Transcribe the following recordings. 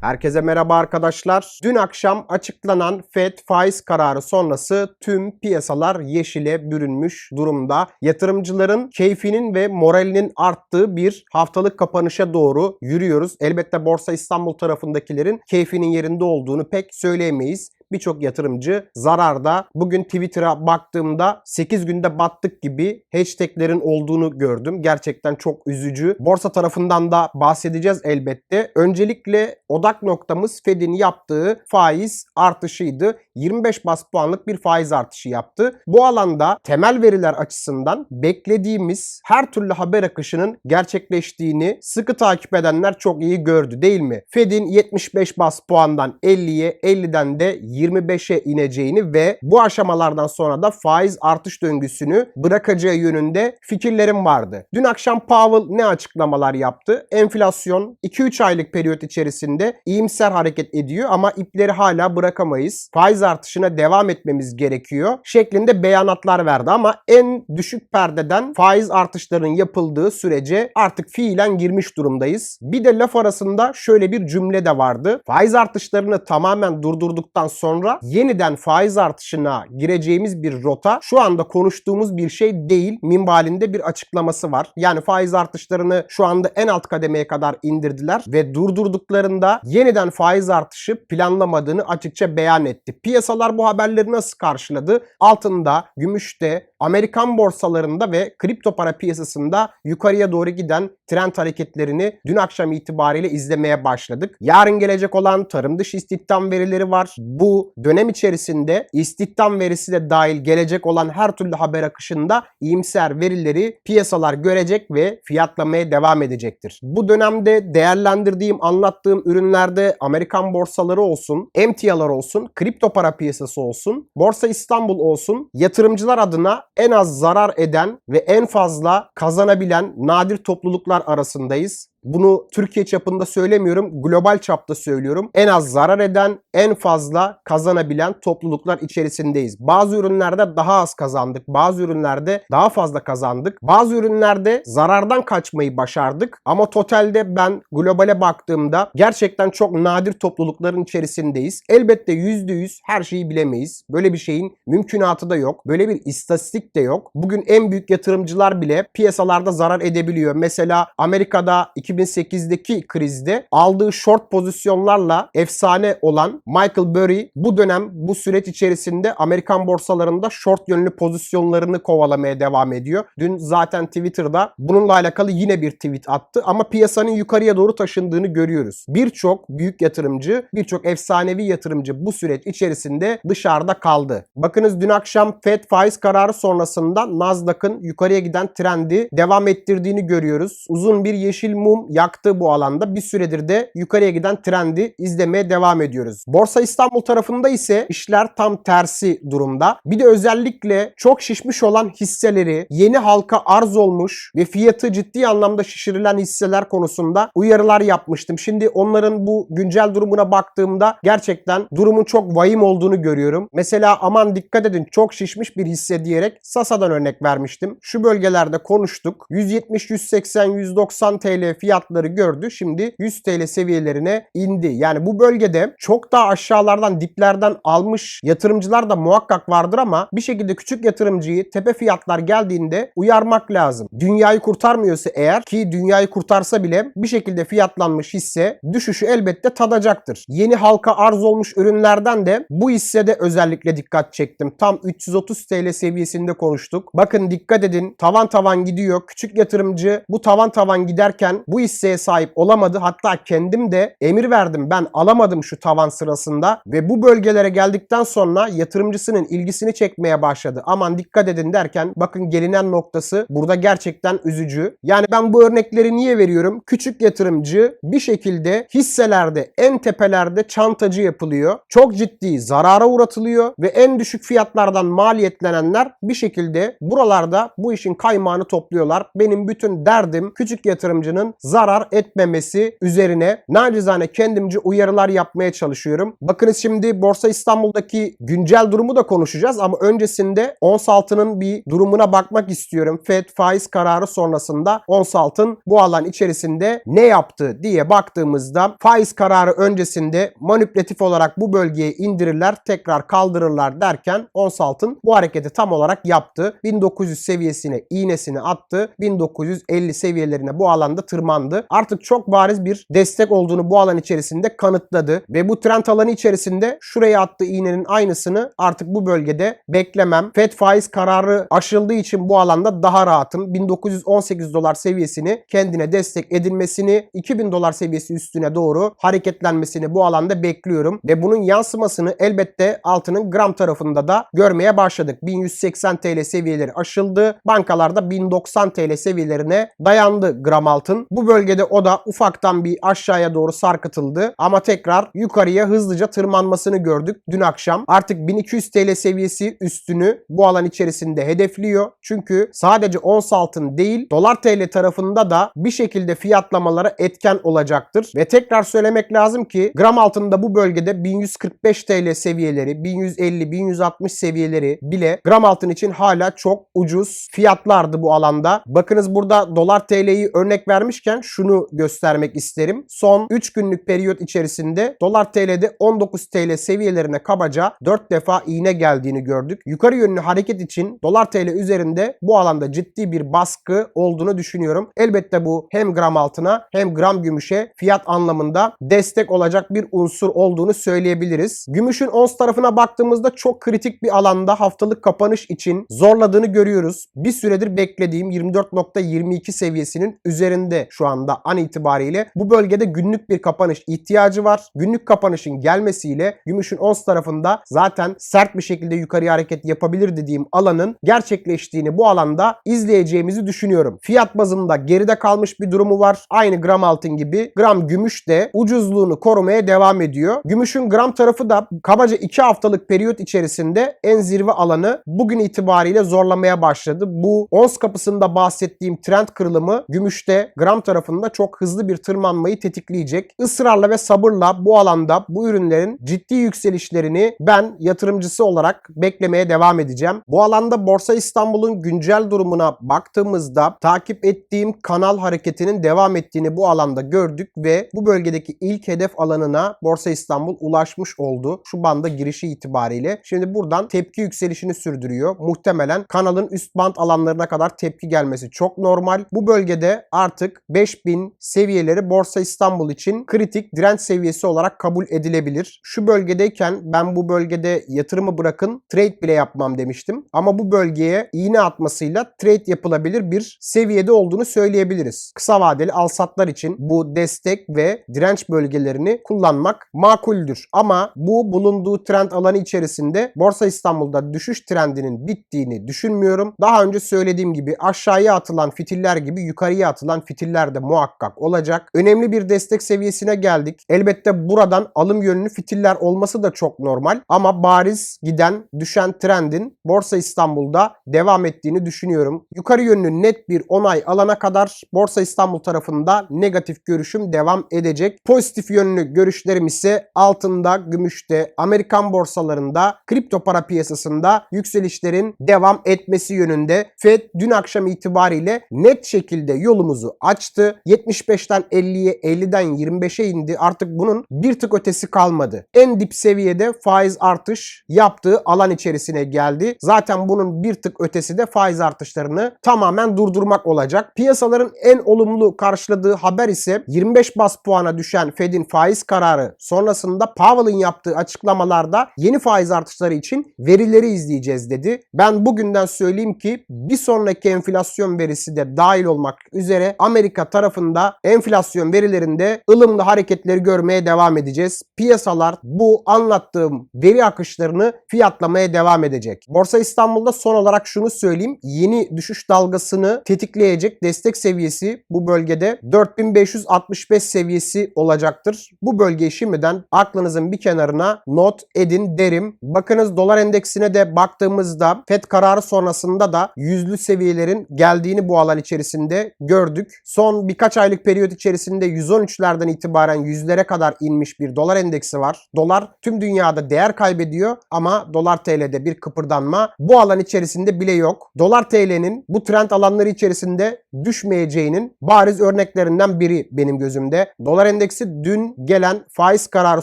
Herkese merhaba arkadaşlar. Dün akşam açıklanan FED faiz kararı sonrası tüm piyasalar yeşile bürünmüş durumda. Yatırımcıların keyfinin ve moralinin arttığı bir haftalık kapanışa doğru yürüyoruz. Elbette Borsa İstanbul tarafındakilerin keyfinin yerinde olduğunu pek söyleyemeyiz birçok yatırımcı zararda. Bugün Twitter'a baktığımda 8 günde battık gibi hashtaglerin olduğunu gördüm. Gerçekten çok üzücü. Borsa tarafından da bahsedeceğiz elbette. Öncelikle odak noktamız Fed'in yaptığı faiz artışıydı. 25 bas puanlık bir faiz artışı yaptı. Bu alanda temel veriler açısından beklediğimiz her türlü haber akışının gerçekleştiğini sıkı takip edenler çok iyi gördü değil mi? Fed'in 75 bas puandan 50'ye, 50'den de 25'e ineceğini ve bu aşamalardan sonra da faiz artış döngüsünü bırakacağı yönünde fikirlerim vardı. Dün akşam Powell ne açıklamalar yaptı? Enflasyon 2-3 aylık periyot içerisinde iyimser hareket ediyor ama ipleri hala bırakamayız. Faiz artışına devam etmemiz gerekiyor şeklinde beyanatlar verdi ama en düşük perdeden faiz artışlarının yapıldığı sürece artık fiilen girmiş durumdayız. Bir de laf arasında şöyle bir cümle de vardı. Faiz artışlarını tamamen durdurduktan sonra yeniden faiz artışına gireceğimiz bir rota şu anda konuştuğumuz bir şey değil. Minvalinde bir açıklaması var. Yani faiz artışlarını şu anda en alt kademeye kadar indirdiler ve durdurduklarında yeniden faiz artışı planlamadığını açıkça beyan etti. Piyasalar bu haberleri nasıl karşıladı? Altında, gümüşte, Amerikan borsalarında ve kripto para piyasasında yukarıya doğru giden trend hareketlerini dün akşam itibariyle izlemeye başladık. Yarın gelecek olan tarım dışı istihdam verileri var. Bu dönem içerisinde istihdam verisi de dahil gelecek olan her türlü haber akışında iyimser verileri piyasalar görecek ve fiyatlamaya devam edecektir. Bu dönemde değerlendirdiğim, anlattığım ürünlerde Amerikan borsaları olsun, emtialar olsun, kripto para piyasası olsun, Borsa İstanbul olsun, yatırımcılar adına en az zarar eden ve en fazla kazanabilen nadir topluluklar arasındayız. Bunu Türkiye çapında söylemiyorum, global çapta söylüyorum. En az zarar eden, en fazla kazanabilen topluluklar içerisindeyiz. Bazı ürünlerde daha az kazandık, bazı ürünlerde daha fazla kazandık. Bazı ürünlerde zarardan kaçmayı başardık ama totalde ben globale baktığımda gerçekten çok nadir toplulukların içerisindeyiz. Elbette %100 her şeyi bilemeyiz. Böyle bir şeyin mümkünatı da yok. Böyle bir istatistik de yok. Bugün en büyük yatırımcılar bile piyasalarda zarar edebiliyor. Mesela Amerika'da 2008'deki krizde aldığı short pozisyonlarla efsane olan Michael Burry bu dönem bu süreç içerisinde Amerikan borsalarında short yönlü pozisyonlarını kovalamaya devam ediyor. Dün zaten Twitter'da bununla alakalı yine bir tweet attı ama piyasanın yukarıya doğru taşındığını görüyoruz. Birçok büyük yatırımcı, birçok efsanevi yatırımcı bu süreç içerisinde dışarıda kaldı. Bakınız dün akşam Fed faiz kararı sonrasında Nasdaq'ın yukarıya giden trendi devam ettirdiğini görüyoruz. Uzun bir yeşil mum yaktı bu alanda. Bir süredir de yukarıya giden trendi izlemeye devam ediyoruz. Borsa İstanbul tarafında ise işler tam tersi durumda. Bir de özellikle çok şişmiş olan hisseleri yeni halka arz olmuş ve fiyatı ciddi anlamda şişirilen hisseler konusunda uyarılar yapmıştım. Şimdi onların bu güncel durumuna baktığımda gerçekten durumun çok vahim olduğunu görüyorum. Mesela aman dikkat edin çok şişmiş bir hisse diyerek Sasa'dan örnek vermiştim. Şu bölgelerde konuştuk. 170, 180, 190 TL fiyatları gördü. Şimdi 100 TL seviyelerine indi. Yani bu bölgede çok daha aşağılardan diplerden almış yatırımcılar da muhakkak vardır ama bir şekilde küçük yatırımcıyı tepe fiyatlar geldiğinde uyarmak lazım. Dünyayı kurtarmıyorsa eğer ki dünyayı kurtarsa bile bir şekilde fiyatlanmış hisse düşüşü elbette tadacaktır. Yeni halka arz olmuş ürünlerden de bu hissede özellikle dikkat çektim. Tam 330 TL seviyesinde konuştuk. Bakın dikkat edin tavan tavan gidiyor. Küçük yatırımcı bu tavan tavan giderken bu hisseye sahip olamadı. Hatta kendim de emir verdim ben alamadım şu tavan sırasında ve bu bölgelere geldikten sonra yatırımcısının ilgisini çekmeye başladı. Aman dikkat edin derken bakın gelinen noktası burada gerçekten üzücü. Yani ben bu örnekleri niye veriyorum? Küçük yatırımcı bir şekilde hisselerde en tepelerde çantacı yapılıyor. Çok ciddi zarara uğratılıyor ve en düşük fiyatlardan maliyetlenenler bir şekilde buralarda bu işin kaymağını topluyorlar. Benim bütün derdim küçük yatırımcının zarar etmemesi üzerine nacizane kendimce uyarılar yapmaya çalışıyorum. Bakınız şimdi Borsa İstanbul'daki güncel durumu da konuşacağız ama öncesinde ons altının bir durumuna bakmak istiyorum. Fed faiz kararı sonrasında ons altın bu alan içerisinde ne yaptı diye baktığımızda faiz kararı öncesinde manipülatif olarak bu bölgeye indirirler, tekrar kaldırırlar derken ons altın bu hareketi tam olarak yaptı. 1900 seviyesine iğnesini attı. 1950 seviyelerine bu alanda tırmandı. Artık çok bariz bir destek olduğunu bu alan içerisinde kanıtladı ve bu trend alanı içerisinde şuraya attığı iğnenin aynısını artık bu bölgede beklemem. Fed faiz kararı aşıldığı için bu alanda daha rahatım. 1918 dolar seviyesini kendine destek edilmesini 2000 dolar seviyesi üstüne doğru hareketlenmesini bu alanda bekliyorum ve bunun yansımasını elbette altının gram tarafında da görmeye başladık. 1180 TL seviyeleri aşıldı. Bankalarda 1090 TL seviyelerine dayandı gram altın. Bu bölgede o da ufaktan bir aşağıya doğru sarkıtıldı ama tekrar yukarıya hızlıca tırmanmasını gördük dün akşam. Artık 1200 TL seviyesi üstünü bu alan içerisinde hedefliyor. Çünkü sadece ons altın değil dolar TL tarafında da bir şekilde fiyatlamalara etken olacaktır. Ve tekrar söylemek lazım ki gram altında bu bölgede 1145 TL seviyeleri, 1150-1160 seviyeleri bile gram altın için hala çok ucuz fiyatlardı bu alanda. Bakınız burada dolar TL'yi örnek vermişken şunu göstermek isterim. Son 3 günlük periyot içerisinde dolar TL'de 19 TL seviyelerine kabaca 4 defa iğne geldiğini gördük. Yukarı yönlü hareket için dolar TL üzerinde bu alanda ciddi bir baskı olduğunu düşünüyorum. Elbette bu hem gram altına hem gram gümüşe fiyat anlamında destek olacak bir unsur olduğunu söyleyebiliriz. Gümüşün ons tarafına baktığımızda çok kritik bir alanda haftalık kapanış için zorladığını görüyoruz. Bir süredir beklediğim 24.22 seviyesinin üzerinde şu anda an itibariyle. Bu bölgede günlük bir kapanış ihtiyacı var. Günlük kapanışın gelmesiyle gümüşün ons tarafında zaten sert bir şekilde yukarıya hareket yapabilir dediğim alanın gerçekleştiğini bu alanda izleyeceğimizi düşünüyorum. Fiyat bazında geride kalmış bir durumu var. Aynı gram altın gibi gram gümüş de ucuzluğunu korumaya devam ediyor. Gümüşün gram tarafı da kabaca 2 haftalık periyot içerisinde en zirve alanı bugün itibariyle zorlamaya başladı. Bu ons kapısında bahsettiğim trend kırılımı gümüşte gram tarafında çok hızlı bir tırmanmayı tetikleyecek. Israrla ve sabırla bu alanda bu ürünlerin ciddi yükselişlerini ben yatırımcısı olarak beklemeye devam edeceğim. Bu alanda Borsa İstanbul'un güncel durumuna baktığımızda takip ettiğim kanal hareketinin devam ettiğini bu alanda gördük ve bu bölgedeki ilk hedef alanına Borsa İstanbul ulaşmış oldu. Şu banda girişi itibariyle. Şimdi buradan tepki yükselişini sürdürüyor. Muhtemelen kanalın üst band alanlarına kadar tepki gelmesi çok normal. Bu bölgede artık 5000 seviyeleri Borsa İstanbul için kritik direnç seviyesi olarak kabul edilebilir. Şu bölgedeyken ben bu bölgede yatırımı bırakın trade bile yapmam demiştim. Ama bu bölgeye iğne atmasıyla trade yapılabilir bir seviyede olduğunu söyleyebiliriz. Kısa vadeli alsatlar için bu destek ve direnç bölgelerini kullanmak makuldür. Ama bu bulunduğu trend alanı içerisinde Borsa İstanbul'da düşüş trendinin bittiğini düşünmüyorum. Daha önce söylediğim gibi aşağıya atılan fitiller gibi yukarıya atılan fitiller de muhakkak olacak. Önemli bir destek seviyesine geldik. Elbette buradan alım yönlü fitiller olması da çok normal ama bariz giden düşen trendin Borsa İstanbul'da devam ettiğini düşünüyorum. Yukarı yönlü net bir onay alana kadar Borsa İstanbul tarafında negatif görüşüm devam edecek. Pozitif yönlü görüşlerim ise altında, gümüşte, Amerikan borsalarında, kripto para piyasasında yükselişlerin devam etmesi yönünde. Fed dün akşam itibariyle net şekilde yolumuzu açtı. 75'ten 50'ye, 50'den 25'e indi. Artık bunun bir tık ötesi kalmadı. En dip seviyede faiz artış yaptığı alan içerisine geldi. Zaten bunun bir tık ötesi de faiz artışlarını tamamen durdurmak olacak. Piyasaların en olumlu karşıladığı haber ise 25 bas puana düşen Fed'in faiz kararı sonrasında Powell'ın yaptığı açıklamalarda yeni faiz artışları için verileri izleyeceğiz dedi. Ben bugünden söyleyeyim ki bir sonraki enflasyon verisi de dahil olmak üzere Amerika tarafında enflasyon verilerinde ılımlı hareketleri görmeye devam edeceğiz. Piyasalar bu anlattığım veri akışlarını fiyatlamaya devam edecek. Borsa İstanbul'da son olarak şunu söyleyeyim. Yeni düşüş dalgasını tetikleyecek destek seviyesi bu bölgede 4565 seviyesi olacaktır. Bu bölgeyi şimdiden aklınızın bir kenarına not edin derim. Bakınız dolar endeksine de baktığımızda FED kararı sonrasında da yüzlü seviyelerin geldiğini bu alan içerisinde gördük. Son birkaç aylık periyot içerisinde 113'lerden itibaren yüzlere kadar inmiş bir dolar endeksi var. Dolar tüm dünyada değer kaybediyor ama dolar TL'de bir kıpırdanma bu alan içerisinde bile yok. Dolar TL'nin bu trend alanları içerisinde düşmeyeceğinin bariz örneklerinden biri benim gözümde. Dolar endeksi dün gelen faiz kararı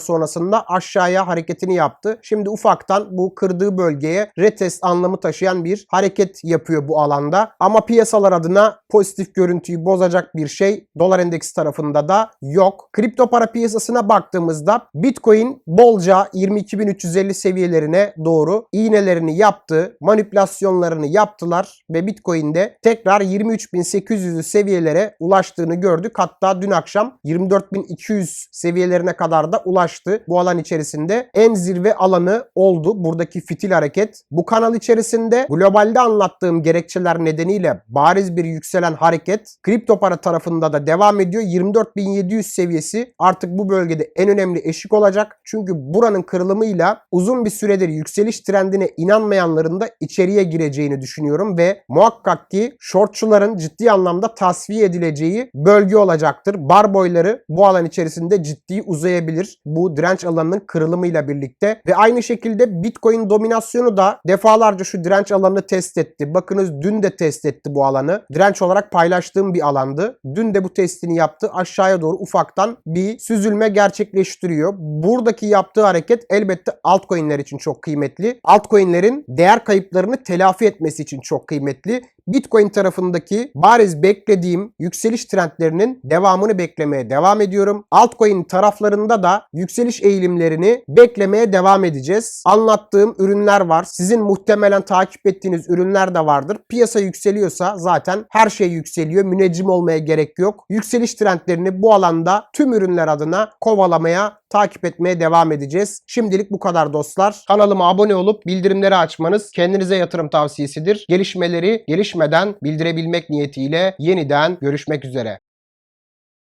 sonrasında aşağıya hareketini yaptı. Şimdi ufaktan bu kırdığı bölgeye retest anlamı taşıyan bir hareket yapıyor bu alanda. Ama piyasalar adına pozitif görüntüyü bozacak bir şey dolar endeksi tarafında da yok. Kripto para piyasasına baktığımızda Bitcoin bolca 22.350 seviyelerine doğru iğnelerini yaptı, manipülasyonlarını yaptılar ve Bitcoin'de tekrar 23.800'lü seviyelere ulaştığını gördük. Hatta dün akşam 24.200 seviyelerine kadar da ulaştı. Bu alan içerisinde en zirve alanı oldu buradaki fitil hareket. Bu kanal içerisinde globalde anlattığım gerekçeler nedeniyle bariz bir yükselen hareket kripto para tarafında da devam ediyor. 24.700 seviyesi artık bu bölgede en önemli eşik olacak. Çünkü buranın kırılımıyla uzun bir süredir yükseliş trendine inanmayanların da içeriye gireceğini düşünüyorum ve muhakkak ki shortçuların ciddi anlamda tasfiye edileceği bölge olacaktır. Bar boyları bu alan içerisinde ciddi uzayabilir. Bu direnç alanının kırılımıyla birlikte ve aynı şekilde Bitcoin dominasyonu da defalarca şu direnç alanını test etti. Bakınız dün de test etti bu alanı. Direnç olarak paylaştığım bir alandı. Dün de bu testini yaptı. Aşağıya doğru ufaktan bir süzülme gerçekleştiriyor. Buradaki yaptığı hareket elbette altcoin'ler için çok kıymetli. Altcoin'lerin değer kayıplarını telafi etmesi için çok kıymetli. Bitcoin tarafındaki bariz beklediğim yükseliş trendlerinin devamını beklemeye devam ediyorum. Altcoin taraflarında da yükseliş eğilimlerini beklemeye devam edeceğiz. Anlattığım ürünler var. Sizin muhtemelen takip ettiğiniz ürünler de vardır. Piyasa yükseliyorsa zaten her şey yükseliyor. Müneccim olmaya gerek yok. Yükseliş trendlerini bu alanda tüm ürünler adına kovalamaya takip etmeye devam edeceğiz. Şimdilik bu kadar dostlar. Kanalıma abone olup bildirimleri açmanız kendinize yatırım tavsiyesidir. Gelişmeleri gelişmeden bildirebilmek niyetiyle yeniden görüşmek üzere.